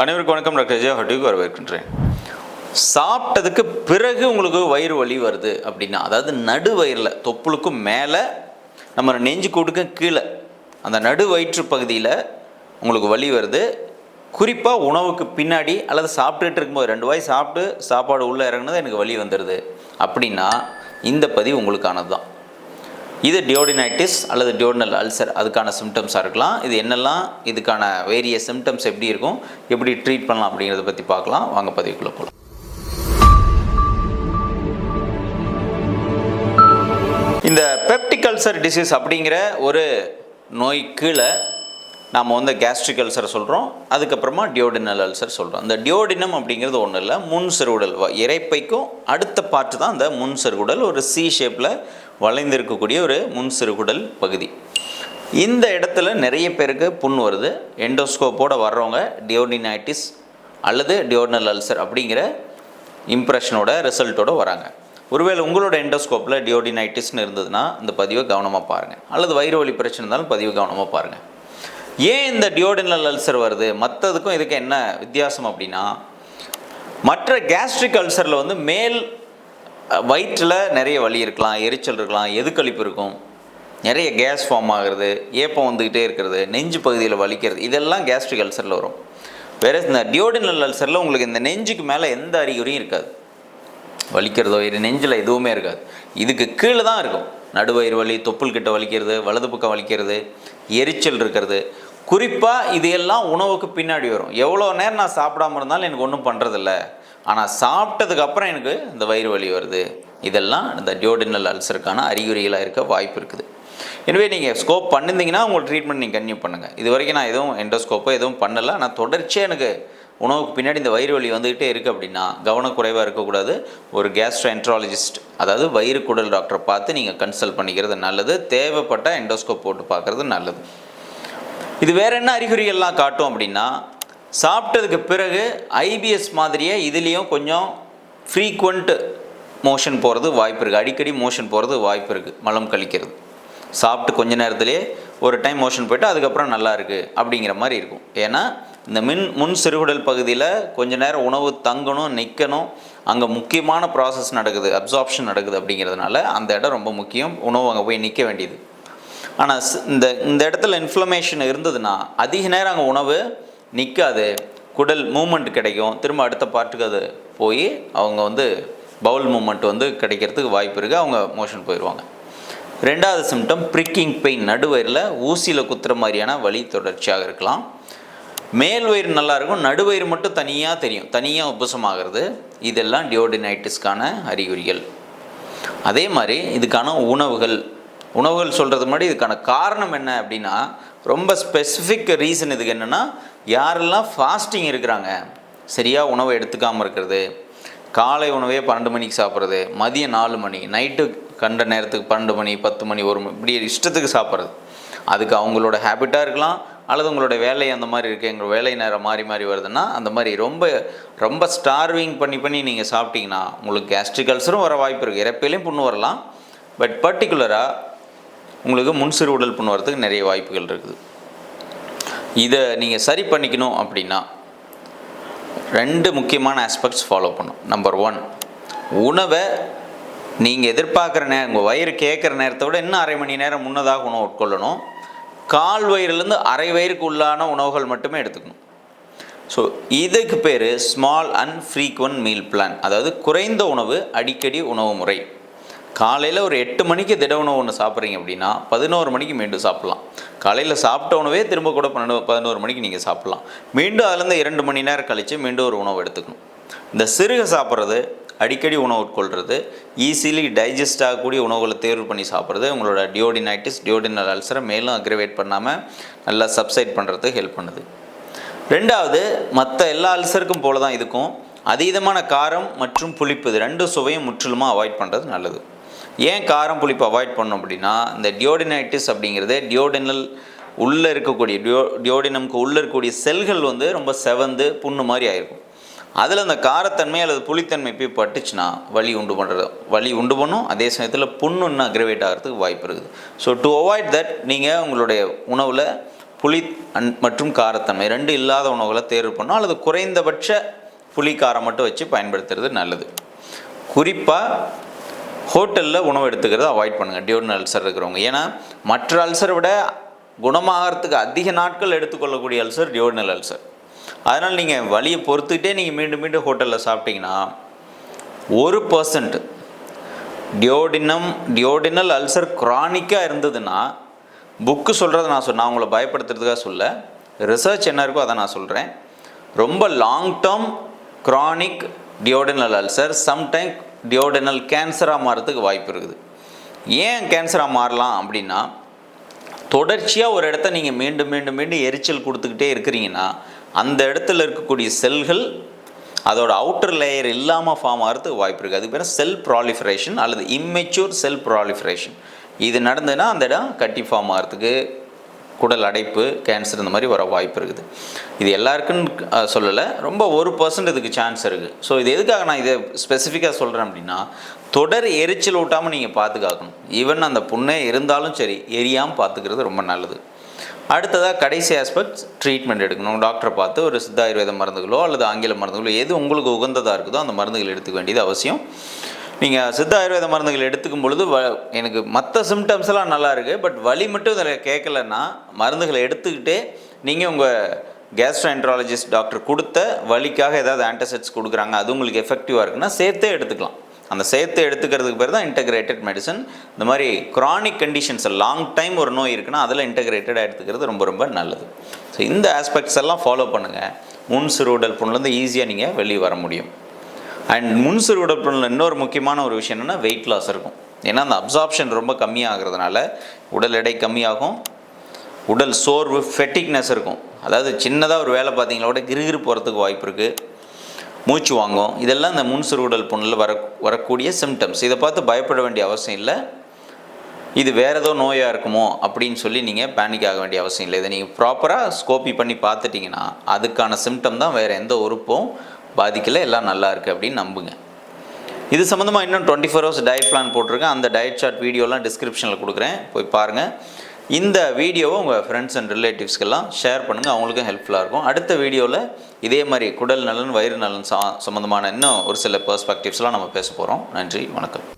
அனைவருக்கும் வணக்கம். டாக்டர் ஜெயா ஹட்டுக்கு வரவேற்கின்றேன். சாப்பிட்டதுக்கு பிறகு உங்களுக்கு வயிறு வலி வருது அப்படின்னா அதாவது நடு வயிறில் தொப்புளுக்கும் மேலே நம்ம நெஞ்சு கூட்டுக்கும் கீழே அந்த நடு வயிற்று பகுதியில் உங்களுக்கு வலி வருது. குறிப்பாக உணவுக்கு பின்னாடி அல்லது சாப்பிட்டுட்டு இருக்கும்போது ரெண்டு வாய் சாப்பிட்டு சாப்பாடு உள்ளே இறங்குனது எனக்கு வலி வந்துடுது அப்படின்னா இந்த பதிவு உங்களுக்கானது தான் இது டியோடினைட்டிஸ் அல்லது டியோடினல் அல்சர் அதுக்கான சிம்டம்ஸாக இருக்கலாம். இது என்னெல்லாம் இதுக்கான வேரிய சிம்டம்ஸ் எப்படி இருக்கும் எப்படி ட்ரீட் பண்ணலாம் அப்படிங்கிறத பற்றி பார்க்கலாம். வாங்க பதிவுக்குள்ளே போகலாம் இந்த பெப்டிக் அல்சர் டிசீஸ் அப்படிங்கிற ஒரு நோய் கீழே நாம் வந்து கேஸ்ட்ரிக் அல்சர் சொல்கிறோம் அதுக்கப்புறமா டியோடினல் அல்சர் சொல்கிறோம் இந்த டியோடினம் அப்படிங்கிறது ஒன்றும் இல்லை முன் சிறுகுடல் இறைப்பைக்கும் அடுத்த பார்ட்டு தான் அந்த முன் சிறுகுடல் ஒரு சி ஷேப்பில் வளைந்திருக்கக்கூடிய ஒரு முன் சிறுகுடல் பகுதி. இந்த இடத்துல நிறைய பேருக்கு புண் வருது. எண்டோஸ்கோப்போடு வர்றவங்க டியோடினைட்டிஸ் அல்லது டியோடினல் அல்சர் அப்படிங்கிற இம்ப்ரெஷனோட ரிசல்ட்டோட வராங்க. ஒருவேளை உங்களோட எண்டோஸ்கோப்பில் டியோடினைட்டிஸ்னு இருந்ததுன்னா இந்த பதிவை கவனமாக பாருங்கள் அல்லது வயிறு வலி பிரச்சனை இருந்தாலும் பதிவு கவனமாக பாருங்கள் ஏன் இந்த டியோடினல் அல்சர் வருது? மற்றதுக்கும் இதுக்கு என்ன வித்தியாசம் அப்படின்னா மற்ற கேஸ்ட்ரிக் அல்சரில் வந்து மேல் வயிற்றில் நிறைய வலி இருக்கலாம் எரிச்சல் இருக்கலாம் எதுக்களிப்பு இருக்கும். நிறைய கேஸ் ஃபார்ம் ஆகிறது ஏப்பம் வந்துக்கிட்டே இருக்கிறது நெஞ்சு பகுதியில் வலிக்கிறது இதெல்லாம் கேஸ்ட்ரிக் அல்சரில் வரும். வேற இந்த டியோடினல் அல்சரில் உங்களுக்கு இந்த நெஞ்சுக்கு மேலே எந்த அறிகுறியும் இருக்காது. வலிக்கிறதோ இது நெஞ்சில் எதுவுமே இருக்காது. இதுக்கு கீழே தான் இருக்கும். நடுவயிறு வலி தொப்புள் கிட்ட வலிக்கிறது வலது பக்கம் வலிக்கிறது எரிச்சல் இருக்கிறது. குறிப்பாக இது எல்லாம் உணவுக்கு பின்னாடி வரும். எவ்வளோ நேரம் நான் சாப்பிடாம இருந்தாலும் எனக்கு ஒன்றும் பண்ணுறதில்ல ஆனால் சாப்பிட்டதுக்கு அப்புறம் எனக்கு இந்த வயிறு வலி வருது. இதெல்லாம் இந்த டியோடினல் அல்சருக்கான அறிகுறிகளாக இருக்க வாய்ப்பு இருக்குது. எனவே நீங்கள் ஸ்கோப் பண்ணிருந்தீங்கன்னா உங்கள் ட்ரீட்மெண்ட் நீங்கள் கன்யூ பண்ணுங்கள் இது வரைக்கும் நான் எதுவும் எண்டோஸ்கோப்போ எதுவும் பண்ணலை. ஆனால் தொடர்ச்சியாக எனக்கு உணவுக்கு பின்னாடி இந்த வயிறு வலி வந்துக்கிட்டே இருக்குது அப்படின்னா கவனக்குறைவாக இருக்கக்கூடாது. ஒரு கேஸ்ட்ரோஎன்ட்ராலஜிஸ்ட் அதாவது வயிறு குடல் டாக்டரை பார்த்து நீங்கள் கன்சல்ட் பண்ணிக்கிறது நல்லது. தேவைப்பட்ட எண்டோஸ்கோப் போட்டு பார்க்குறது நல்லது. இது வேறு என்ன அறிகுறிகள்லாம் காட்டும் அப்படின்னா சாப்பிட்டதுக்கு பிறகு ஐபிஎஸ் மாதிரியே இதுலேயும் கொஞ்சம் ஃப்ரீக்வெண்ட் மோஷன் போகிறது வாய்ப்பு இருக்குது அடிக்கடி மோஷன் போகிறது வாய்ப்பு இருக்குது மலம் கழிக்கிறது. சாப்பிட்டு கொஞ்ச நேரத்திலே ஒரு டைம் மோஷன் போயிட்டு அதுக்கப்புறம் நல்லா இருக்குது அப்படிங்கிற மாதிரி இருக்கும். ஏன்னா இந்த மின் முன் சிறுகுடல் பகுதியில் கொஞ்ச நேரம் உணவு தங்கணும் நிற்கணும் அங்கே முக்கியமான ப்ராசஸ் நடக்குது அப்சார்ப்ஷன் நடக்குது அப்படிங்கிறதுனால அந்த இடம் ரொம்ப முக்கியம். உணவு அங்கே போய் நிற்க வேண்டியது. ஆனால் இந்த இந்த இடத்துல இன்ஃப்ளமேஷன் இருந்ததுன்னா அதிக நேரம் அங்கே உணவு நிற்காது குடல் மூமெண்ட் கிடைக்கும். திரும்ப அடுத்த பாட்டுக்கு அது போய் அவங்க வந்து பவுல் மூமெண்ட் வந்து கிடைக்கிறதுக்கு வாய்ப்பு இருக்குது அவங்க மோஷன் போயிடுவாங்க ரெண்டாவது சிம்டம் ப்ரிக்கிங் பெயின் நடுவயிறில் ஊசியில் குத்துற மாதிரியான வலி தொடர்ச்சியாக இருக்கலாம். மேல் வயிறு நல்லா இருக்கும். நடுவயிறு மட்டும் தனியாக தெரியும். தனியாக உபசமாகிறது. இதெல்லாம் டியோடினைட்டிஸ்க்கான அறிகுறிகள். அதே மாதிரி இதுக்கான உணவுகள். உணவுகள் சொல்கிறது முன்னாடி இதுக்கான காரணம் என்ன அப்படின்னா ரொம்ப ஸ்பெசிஃபிக் ரீசன் இதுக்கு என்னென்னா யாரெல்லாம் ஃபாஸ்டிங் இருக்கிறாங்க சரியாக உணவை எடுத்துக்காமல் இருக்கிறது காலை உணவே பன்னெண்டு மணிக்கு சாப்பிட்றது மதியம் நாலு மணி நைட்டு கண்ட நேரத்துக்கு பன்னெண்டு மணி பத்து மணி ஒரு மணி இப்படி இஷ்டத்துக்கு சாப்பிட்றது. அதுக்கு அவங்களோட ஹேபிட்டாக இருக்கலாம் அல்லது உங்களோட வேலை அந்த மாதிரி இருக்குது எங்கள் வேலை நேரம் மாறி மாறி வருதுன்னா அந்த மாதிரி ரொம்ப ரொம்ப ஸ்டார்விங் பண்ணி பண்ணி நீங்கள் சாப்பிட்டீங்கன்னா உங்களுக்கு கேஸ்ட்ரிக் அல்சரும் வர வாய்ப்பு இருக்குது இறப்பிலையும் புண்ணு வரலாம். பட் பர்டிகுலராக உங்களுக்கு முன்சிறு உடல் புண்ணு வரதுக்கு நிறைய வாய்ப்புகள் இருக்குது. இதை நீங்கள் சரி பண்ணிக்கணும் அப்படின்னா ரெண்டு முக்கியமான ஆஸ்பெக்ட்ஸ் ஃபாலோ பண்ணும் நம்பர் ஒன் உணவை நீங்கள் எதிர்பார்க்குற நேரம் உங்கள் வயிறு கேட்குற நேரத்தை விட இன்னும் அரை மணி நேரம் முன்னதாக உணவு உட்கொள்ளணும். கால் வயிறுலேருந்து அரை வயிறுக்கு உள்ளான உணவுகள் மட்டுமே எடுத்துக்கணும். ஸோ இதுக்கு பேர் ஸ்மால் அண்ட் மீல் பிளான் அதாவது குறைந்த உணவு அடிக்கடி உணவு முறை. காலையில் ஒரு எட்டு மணிக்கு திட உணவு ஒன்று சாப்பிட்றீங்க அப்படின்னா பதினோரு மணிக்கு மீண்டும் சாப்பிட்லாம். காலையில் சாப்பிட்ட உணவே திரும்ப கூட பன்னெண்டு பதினோரு மணிக்கு நீங்கள் சாப்பிட்லாம். மீண்டும் அதுலேருந்து இரண்டு மணி நேரம் கழித்து மீண்டும் ஒரு உணவு எடுத்துக்கணும். இந்த சிறுக சாப்பிட்றது அடிக்கடி உணவு உட்கொள்கிறது ஈஸிலி டைஜஸ்ட் ஆகக்கூடிய உணவுகளை தேர்வு பண்ணி சாப்பிட்றது உங்களோட டியோடினைட்டிஸ் டியோடினல் அல்சரை மேலும் அக்ரிவேட் பண்ணாமல் நல்லா சப்சைட் பண்ணுறதுக்கு ஹெல்ப் பண்ணுது. ரெண்டாவது மற்ற எல்லா அல்சருக்கும் போல தான் இதுக்கும் அதீதமான காரம் மற்றும் புளிப்பு இது ரெண்டு சுவையும் முற்றிலுமாக அவாய்ட் பண்ணுறது நல்லது. ஏன் காரம் புளிப்பு அவாய்ட் பண்ணோம் அப்படின்னா இந்த டியோடினைட்டிஸ் அப்படிங்கிறது டியோடினல் உள்ளே இருக்கக்கூடிய டியோ டியோடினம்க்கு உள்ளே இருக்கக்கூடிய செல்கள் வந்து ரொம்ப செவந்து புண்ணு மாதிரி ஆயிருக்கும். அதில் அந்த காரத்தன்மை அல்லது புளித்தன்மை போய் பட்டுச்சுன்னா வலி உண்டு பண்ணுறது வலி உண்டு பண்ணும். அதே சமயத்தில் புண்ணு இன்னும் அக்ரிவேட் ஆகிறதுக்கு வாய்ப்பு இருக்குது. ஸோ டு அவாய்ட் தட் நீங்கள் உங்களுடைய உணவில் புளி அன்- மற்றும் காரத்தன்மை ரெண்டு இல்லாத உணவுகளை தேர்வு பண்ணோம் அல்லது குறைந்தபட்ச புளி காரம் மட்டும் வச்சு பயன்படுத்துறது நல்லது. குறிப்பாக ஹோட்டலில் உணவு எடுத்துக்கிறத அவாய்ட் பண்ணுங்கள் டியூர்னல் அல்சர் இருக்கிறவங்க. ஏன்னா மற்ற அல்சரை விட குணமாகறதுக்கு அதிக நாட்கள் எடுத்துக்கொள்ளக்கூடிய அல்சர் டியூர்னல் அல்சர் அதனால் நீங்கள் வழியை பொறுத்துக்கிட்டே நீங்கள் மீண்டும் மீண்டும் ஹோட்டலில் சாப்பிட்டீங்கன்னா ஒரு பர்சன்ட் டியோடினம் டியோடினல் அல்சர் க்ரானிக்காக இருந்ததுன்னா புக்கு சொல்கிறத நான் சொல் நான் உங்களை பயப்படுத்துறதுக்காக சொல்ல ரிசர்ச் என்ன இருக்கோ அதை நான் சொல்கிறேன் ரொம்ப long term chronic duodenal ulcer sometime duodenal கேன்சராக மாறதுக்கு வாய்ப்பு இருக்குது. ஏன் கேன்சராக மாறலாம் அப்படின்னா தொடர்ச்சியாக ஒரு இடத்த நீங்கள் மீண்டும் மீண்டும் மீண்டும் எரிச்சல் கொடுத்துக்கிட்டே இருக்கிறீங்கன்னா அந்த இடத்துல இருக்கக்கூடிய செல்கள் அதோட அவுட்டர் லேயர் இல்லாமல் ஃபார்ம் ஆகிறதுக்கு வாய்ப்பு இருக்குது. அதுக்கு பேர் செல் ப்ராலிஃபரேஷன் அல்லது இம்மெச்சூர் செல் ப்ராலிஃபரேஷன் இது நடந்ததுன்னா அந்த இடம் கட்டி ஃபார்ம் ஆகிறதுக்கு குடல் அடைப்பு கேன்சர் இந்த மாதிரி வர வாய்ப்பு இருக்குது. இது எல்லாருக்கும் சொல்லலை. ரொம்ப ஒரு பர்சன்ட் இதுக்கு சான்ஸ் இருக்குது ஸோ இது எதுக்காக நான் இதை ஸ்பெசிஃபிக்காக சொல்கிறேன் அப்படின்னா தொடர் எரிச்சல் ஊட்டாமல் நீங்கள் பாதுகாக்கணும் ஈவன் அந்த புண்ணே இருந்தாலும் சரி எரியாமல் பார்த்துக்கிறது ரொம்ப நல்லது. அடுத்ததாக கடைசி ஆஸ்பெக்ட் ட்ரீட்மெண்ட் எடுக்கணும். டாக்டரை பார்த்து ஒரு சித்த ஆயுர்வேத மருந்துகளோ அல்லது ஆங்கில மருந்துகளோ எது உங்களுக்கு உகந்ததாக இருக்குதோ அந்த மருந்துகள் எடுத்துக்க வேண்டியது அவசியம். நீங்கள் சித்த ஆயுர்வேத மருந்துகள் எடுத்துக்கும் பொழுது வ எனக்கு மற்ற சிம்டம்ஸ் எல்லாம் நல்லா இருக்குது பட் வலி மட்டும் இதில் கேட்கலன்னா மருந்துகளை எடுத்துக்கிட்டே நீங்கள் உங்கள் கேஸ்ட்ரோஎன்ட்ராலஜிஸ்ட் டாக்டர் கொடுத்த வலிக்காக ஏதாவது ஆன்டிசெட்ஸ் கொடுக்குறாங்க அது உங்களுக்கு எஃபெக்டிவாக இருக்குன்னா சேர்த்தே எடுத்துக்கலாம். அந்த சேர்த்து எடுத்துக்கிறதுக்கு பேர் தான் இன்டகிரேட்டட் மெடிசன் இந்த மாதிரி க்ரானிக் கண்டிஷன்ஸ் லாங் டைம் ஒரு நோய் இருக்குன்னா அதில் இன்டகிரேட்டடாக எடுத்துக்கிறது ரொம்ப ரொம்ப நல்லது. ஸோ இந்த ஆஸ்பெக்ட்ஸ் எல்லாம் ஃபாலோ பண்ணுங்கள் முன் சிறுவுடல் புண்ணிலேருந்து ஈஸியாக நீங்கள் வெளியே வர முடியும். அண்ட் முன் சிறுவுடல் புண்ணில் இன்னொரு முக்கியமான ஒரு விஷயம் என்னென்னா வெயிட் லாஸ் இருக்கும். ஏன்னா அந்த அப்சார்ப்ஷன் ரொம்ப கம்மியாகிறதுனால உடல் எடை கம்மியாகும். உடல் சோர்வு ஃபெட்டிக்னஸ் இருக்கும். அதாவது சின்னதாக ஒரு வேலை பார்த்தீங்களா கூட கிருகிரு போகிறதுக்கு வாய்ப்பு இருக்குது மூச்சு வாங்கும். இதெல்லாம் இந்த முன் உடல் புண்ணில் வர வரக்கூடிய சிம்டம்ஸ் இதை பார்த்து பயப்பட வேண்டிய அவசியம் இல்லை. இது வேறு ஏதோ நோயாக இருக்குமோ அப்படின்னு சொல்லி நீங்கள் பேனிக் ஆக வேண்டிய அவசியம் இல்லை. இதை நீங்கள் ப்ராப்பராக ஸ்கோப்பி பண்ணி பார்த்துட்டிங்கன்னா அதுக்கான சிம்டம் தான் வேறு எந்த உறுப்பும் பாதிக்கலை எல்லாம் நல்லா இருக்குது அப்படின்னு நம்புங்க. இது சம்மந்தமாக இன்னும் twenty four hours diet plan போட்டிருக்கேன். அந்த டயட் சார்ட் வீடியோலாம் டிஸ்கிரிப்ஷனில் கொடுக்குறேன். போய் பாருங்கள் இந்த வீடியோவை உங்கள் ஃப்ரெண்ட்ஸ் அண்ட் ரிலேட்டிவ்ஸ்க்கெல்லாம் ஷேர் பண்ணுங்கள் அவங்களுக்கும் ஹெல்ப்ஃபுல்லாக இருக்கும். அடுத்த வீடியோவில் இதே மாதிரி குடல் நலன் வயிறு நலன் சா சம்மந்தமான இன்னும் ஒரு சில பெர்ஸ்பெக்டிவ்ஸ்லாம் நம்ம பேச போகிறோம் நன்றி வணக்கம்.